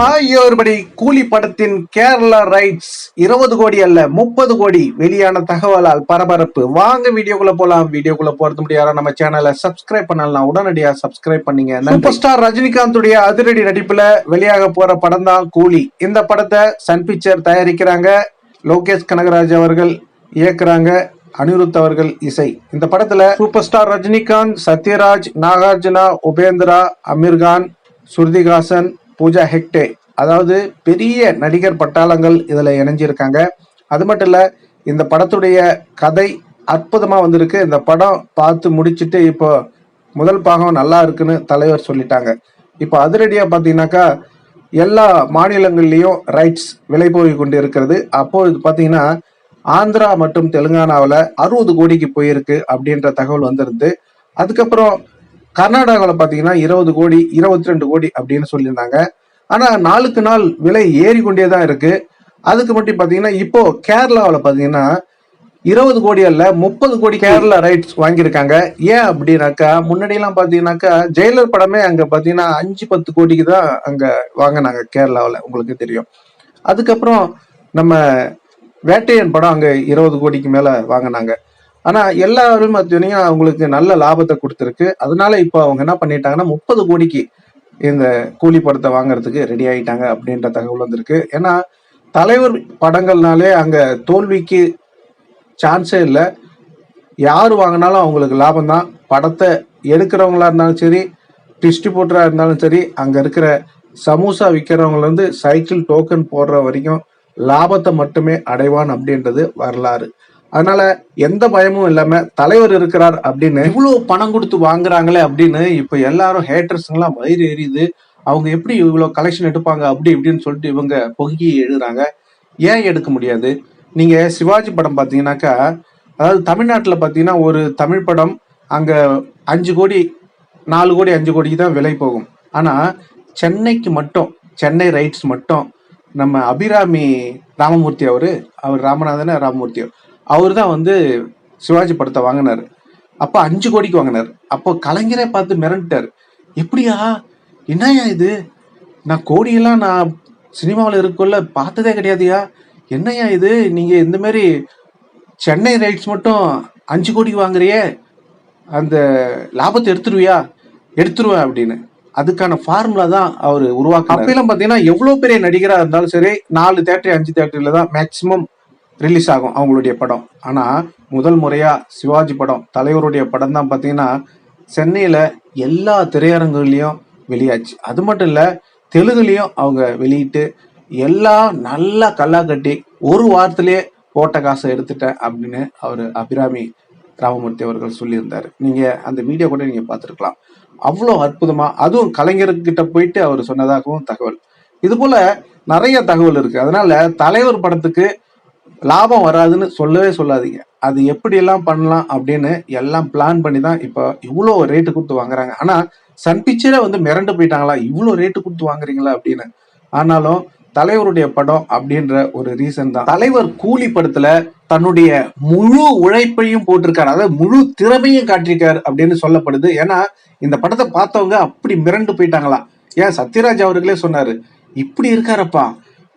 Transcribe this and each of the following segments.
Hi everybody கூலி படத்தின் Kerala rights இருபது கோடி அல்ல முப்பது கோடி வெளியான தகவலால் பரபரப்பு. வாங்க வீடியோக்குள்ள போலாம். வீடியோக்குள்ள போறது முடியாத நம்ம சேனலை சப்ஸ்கிரைப் பண்ணலாம் உடனடியா சப்ஸ்கிரைப் பண்ணீங்க. சூப்பர் ஸ்டார் ரஜினிகாந்துடைய அதிரடி நடிப்புல வெளியாக போற படம் தான் கூலி. இந்த படத்தை சன் பிக்சர் தயாரிக்கிறாங்க. லோகேஷ் கனகராஜ் அவர்கள் இயக்குறாங்க. அனிருத் அவர்கள் இசை. இந்த படத்துல சூப்பர் ஸ்டார் ரஜினிகாந்த் சத்யராஜ் நாகார்ஜுனா உபேந்திரா அமீர்கான் ஸ்ருதிகாசன் பூஜா ஹெக்டே. அதாவது பெரிய நடிகர் பட்டாளங்கள் இதில் இணைஞ்சிருக்காங்க. அது மட்டும் இல்லை இந்த படத்துடைய கதை அற்புதமாக வந்திருக்கு. இந்த படம் பார்த்து முடிச்சுட்டு இப்போ முதல் பாகம் நல்லா இருக்குன்னு தலைவர் சொல்லிட்டாங்க. இப்போ அதிரடியாக பார்த்தீங்கன்னாக்கா எல்லா மாநிலங்கள்லேயும் ரைட்ஸ் விலை போய் கொண்டு இருக்கிறது அப்போது பார்த்தீங்கன்னா ஆந்திரா மற்றும் தெலுங்கானாவில் அறுபது கோடிக்கு போயிருக்கு அப்படின்ற தகவல் வந்திருந்து அதுக்கப்புறம் கர்நாடகாவில் பார்த்தீங்கன்னா இருபது கோடி இருபத்தி ரெண்டு கோடி அப்படின்னு சொல்லியிருந்தாங்க. ஆனால் நாளுக்கு நாள் விலை ஏறிக்கொண்டே தான் இருக்கு. அதுக்கு மட்டும் பார்த்தீங்கன்னா இப்போ கேரளாவில் பார்த்தீங்கன்னா இருபது கோடி அல்ல முப்பது கோடி கேரளா ரைட்ஸ் வாங்கியிருக்காங்க. ஏன் அப்படின்னாக்கா முன்னாடியெல்லாம் பார்த்தீங்கன்னாக்கா ஜெயிலர் படமே அங்கே பார்த்தீங்கன்னா அஞ்சு பத்து கோடிக்கு தான் அங்கே வாங்கினாங்க கேரளாவில் உங்களுக்கு தெரியும். அதுக்கப்புறம் நம்ம வேட்டையன் படம் அங்கே இருபது கோடிக்கு மேலே வாங்கினாங்க. ஆனால் எல்லாரும் பார்த்தீங்கன்னா அவங்களுக்கு நல்ல லாபத்தை கொடுத்துருக்கு. அதனால இப்போ அவங்க என்ன பண்ணிட்டாங்கன்னா முப்பது கோடிக்கு இந்த கூலி படத்தை வாங்குறதுக்கு ரெடி ஆயிட்டாங்க அப்படின்ற தகவல் வந்திருக்கு. ஏன்னா தலைவர் படங்கள்னாலே அங்கே தோல்விக்கு சான்ஸே இல்லை. யார் வாங்கினாலும் அவங்களுக்கு லாபம் தான் படத்தை எடுக்கிறவங்களா இருந்தாலும் சரி டிஸ்ட்ரிபியூட்டராக இருந்தாலும் சரி அங்கே இருக்கிற சமோசா விற்கிறவங்கலேருந்து சைக்கிள் டோக்கன் போடுற வரைக்கும் லாபத்தை மட்டுமே அடைவான் அப்படின்றது வரலாறு. அதனால எந்த பயமும் இல்லாம தலைவர் இருக்கிறார் அப்படின்னு இவ்வளவு பணம் கொடுத்து வாங்குறாங்களே அப்படின்னு இப்ப எல்லாரும் ஹேட்டர்ஸ்ங்கெல்லாம் வயிறு எரியுது. அவங்க எப்படி இவ்வளவு கலெக்ஷன் எடுப்பாங்க? அப்படி இப்படின்னு சொல்லிட்டு இவங்க பொங்கி எழுதுறாங்க. ஏன் எடுக்க முடியாது? நீங்க சிவாஜி படம் பாத்தீங்கன்னாக்கா அதாவது தமிழ்நாட்டுல பாத்தீங்கன்னா ஒரு தமிழ் படம் அங்க அஞ்சு கோடி நாலு கோடி அஞ்சு கோடிக்கு தான் விலை போகும். ஆனா சென்னைக்கு மட்டும் சென்னை ரைட்ஸ் மட்டும் நம்ம அபிராமி ராமமூர்த்தி அவரு அவர் ராமநாதன ராமமூர்த்தி அவர். அவர் தான் வந்து சிவாஜி படத்தை வாங்கினார். அப்போ அஞ்சு கோடிக்கு வாங்கினார். அப்போ கலைஞரே பார்த்து மிரண்டுட்டார். எப்படியா? என்னய்யா இது? நான் கோடியெல்லாம் நான் சினிமாவில் இருக்கக்குள்ள பார்த்ததே கிடையாதுயா? என்னய்யா இது? நீங்கள் இந்த மாதிரி சென்னை ரைட்ஸ் மட்டும் அஞ்சு கோடிக்கு வாங்குறியே? அந்த லாபத்தை எடுத்துருவியா? எடுத்துருவேன் அப்படின்னு. அதுக்கான ஃபார்முலா தான் அவர் உருவாக்க அப்பெல்லாம் பார்த்தீங்கன்னா எவ்வளோ பெரிய நடிகராக இருந்தாலும் சரி நாலு தேட்டரு அஞ்சு தேட்டரில் தான் மேக்சிமம் ரிலீஸ் ஆகும் அவங்களுடைய படம். ஆனால் முதல் முறையாக சிவாஜி படம் தலைவருடைய படம் தான் பார்த்தீங்கன்னா சென்னையில் எல்லா திரையரங்குகள்லையும் வெளியாச்சு. அது மட்டும் இல்லை தெலுங்குலேயும் அவங்க வெளியிட்டு எல்லாம் நல்லா கல்லா கட்டி ஒரு வாரத்திலேயே போட்ட காசை எடுத்துட்டேன் அப்படின்னு அவர் அபிராமி ராமமூர்த்தி அவர்கள் சொல்லியிருந்தார். நீங்கள் அந்த வீடியோ கூட நீங்கள் பார்த்துருக்கலாம். அவ்வளோ அற்புதமாக அதுவும் கலைஞர்கிட்ட போயிட்டு அவர் சொன்னதாகவும் தகவல். இது போல நிறைய தகவல் இருக்கு. அதனால தலைவர் படத்துக்கு லாபம் வராதுன்னு சொல்லவே சொல்லாதீங்க. அது எப்படியெல்லாம் பண்ணலாம் அப்படின்னு எல்லாம் பிளான் பண்ணி தான் இப்போ இவ்வளோ ரேட்டு கொடுத்து வாங்குறாங்க. ஆனால் சன் பிக்சரே வந்து மிரண்டு போயிட்டாங்களா? இவ்வளோ ரேட்டு கொடுத்து வாங்குறீங்களா அப்படின்னு. ஆனாலும் தலைவருடைய படம் அப்படின்ற ஒரு ரீசன் தான். தலைவர் கூலி படத்துல தன்னுடைய முழு உழைப்பையும் போட்டிருக்காரு. அதாவது முழு திறமையும் காட்டியிருக்காரு அப்படின்னு சொல்லப்படுது. ஏன்னா இந்த படத்தை பார்த்தவங்க அப்படி மிரண்டு போயிட்டாங்களாம் ஏன் சத்யராஜ் அவர்களே சொன்னாரு இப்படி இருக்காரப்பா.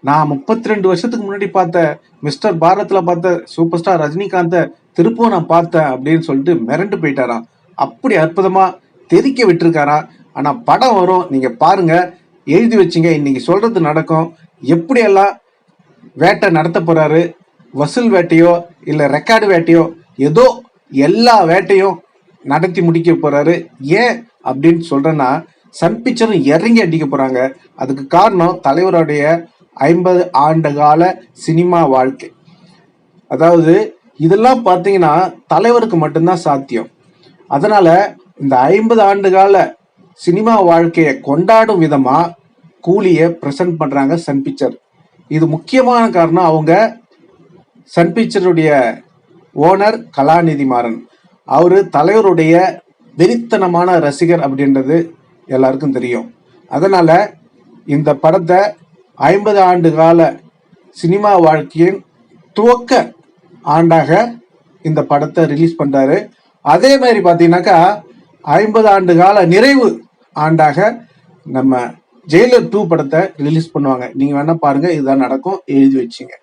நான் முப்பத்தி ரெண்டு வருஷத்துக்கு முன்னாடி பார்த்த மிஸ்டர் பாரத்தில் பார்த்த சூப்பர் ஸ்டார் ரஜினிகாந்தை திருப்பவும் நான் பார்த்தேன் அப்படின்னு சொல்லிட்டு மிரண்டு போயிட்டாராம். அப்படி அற்புதமாக தெறிக்க விட்டுருக்காரா ஆனால் படம் வரும் நீங்கள் பாருங்கள் எழுதி வச்சுங்க. இன்னைக்கு சொல்றது நடக்கும். எப்படியெல்லாம் வேட்டை நடத்த போறாரு? வசூல் வேட்டையோ இல்லை ரெக்கார்டு வேட்டையோ ஏதோ எல்லா வேட்டையும் நடத்தி முடிக்க போறாரு. ஏன் அப்படின்னு சொல்றேன்னா சன் பிக்சரும் இறங்கி அடிக்க போறாங்க. அதுக்கு காரணம் தலைவருடைய ஐம்பது ஆண்டு கால சினிமா வாழ்க்கை. அதாவது இதெல்லாம் பார்த்தீங்கன்னா தலைவருக்கு மட்டும்தான் சாத்தியம். அதனால இந்த ஐம்பது ஆண்டு கால சினிமா வாழ்க்கையை கொண்டாடும் விதமா கூலியை ப்ரெசென்ட் பண்றாங்க சன் பிக்சர். இது முக்கியமான காரணம் அவங்க சன் பிக்சருடைய ஓனர் கலாநிதி மாறன் அவரு தலைவருடைய வெறித்தனமான ரசிகர் அப்படின்றது எல்லாருக்கும் தெரியும். அதனால இந்த படத்தை ஐம்பது ஆண்டு கால சினிமா வாழ்க்கையின் துவக்க ஆண்டாக இந்த படத்தை ரிலீஸ் பண்றாரு. அதே மாதிரி பார்த்தீங்கன்னாக்கா ஐம்பது ஆண்டு கால நிறைவு ஆண்டாக நம்ம ஜெயிலர் டூ படத்தை ரிலீஸ் பண்ணுவாங்க. நீங்க வேணா பாருங்க இதுதான் நடக்கும் எழுதி வச்சுங்க.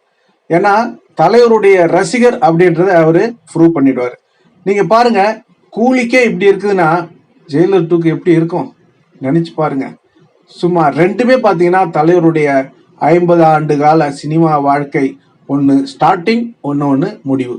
ஏன்னா தலைவருடைய ரசிகர் அப்படின்றத அவரு ப்ரூவ் பண்ணிடுவாரு. நீங்க பாருங்க கூலிக்கே இப்படி இருக்குதுன்னா ஜெயிலர் டூக்கு எப்படி இருக்கும்? நினைச்சு பாருங்க. சும்மா ரெண்டுமே பார்த்தீங்கன்னா தலைவருடைய ஐம்பது ஆண்டு கால சினிமா வாழ்க்கை. ஒன்று ஸ்டார்டிங் ஒன்று ஒன்று முடிவு.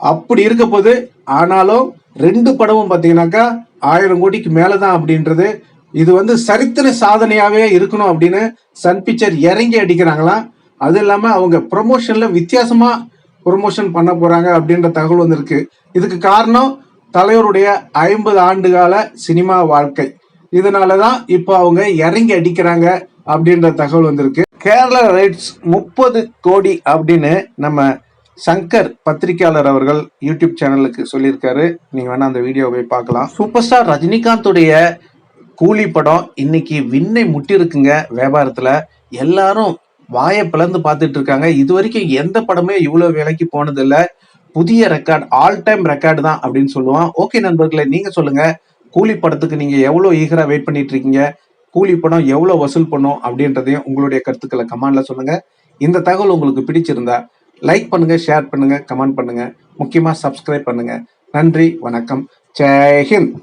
அப்படி இருக்க போது ஆனாலும் ரெண்டு படமும் பார்த்தீங்கன்னாக்கா ஆயிரம் கோடிக்கு மேலே தான் அப்படின்றது. இது வந்து சரித்திர சாதனையாகவே இருக்கணும் அப்படின்னு சன் பிக்சர் இறங்கி அடிக்கிறாங்களாம் அது இல்லாமல் அவங்க ப்ரொமோஷனில் வித்தியாசமாக ப்ரொமோஷன் பண்ண போகிறாங்க அப்படின்ற தகவல் வந்திருக்கு. இதுக்கு காரணம் தலைவருடைய ஐம்பது ஆண்டு கால சினிமா வாழ்க்கை. இதனால தான் இப்போ அவங்க இறங்கி அடிக்கிறாங்க அப்படின்ற தகவல் வந்திருக்கு. கேரளா ரைட்ஸ் முப்பது கோடி அப்படின்னு நம்ம சங்கர் பத்திரிகையாளர் அவர்கள் யூடியூப் சேனலுக்கு சொல்லியிருக்காரு. நீங்க வேணா அந்த வீடியோவை போய் பார்க்கலாம். சூப்பர் ஸ்டார் ரஜினிகாந்துடைய கூலி படம் இன்னைக்கு விண்ணை முட்டிருக்குங்க வியாபாரத்துல. எல்லாரும் வாயை பிளந்து பார்த்துட்டு இருக்காங்க. இது வரைக்கும் எந்த படமே இவ்வளவு விலைக்கு போனதில்லை. புதிய ரெக்கார்ட் ஆல் டைம் ரெக்கார்டு தான் அப்படின்னு சொல்லுவான். ஓகே நண்பர்களே நீங்க சொல்லுங்க. கூலி படத்துக்கு நீங்க எவ்வளவு ஈகரா வெயிட் பண்ணிட்டு இருக்கீங்க கூலி படம் எவ்வளவு வசூல் பண்ணும்? அப்படின்றதையும் உங்களுடைய கருத்துக்களை கமெண்ட்ல சொல்லுங்க. இந்த தகவல் உங்களுக்கு பிடிச்சிருந்தா லைக் பண்ணுங்க ஷேர் பண்ணுங்க கமெண்ட் பண்ணுங்க. முக்கியமா சப்ஸ்கிரைப் பண்ணுங்க. நன்றி வணக்கம். ஜெய் ஹிந்த்.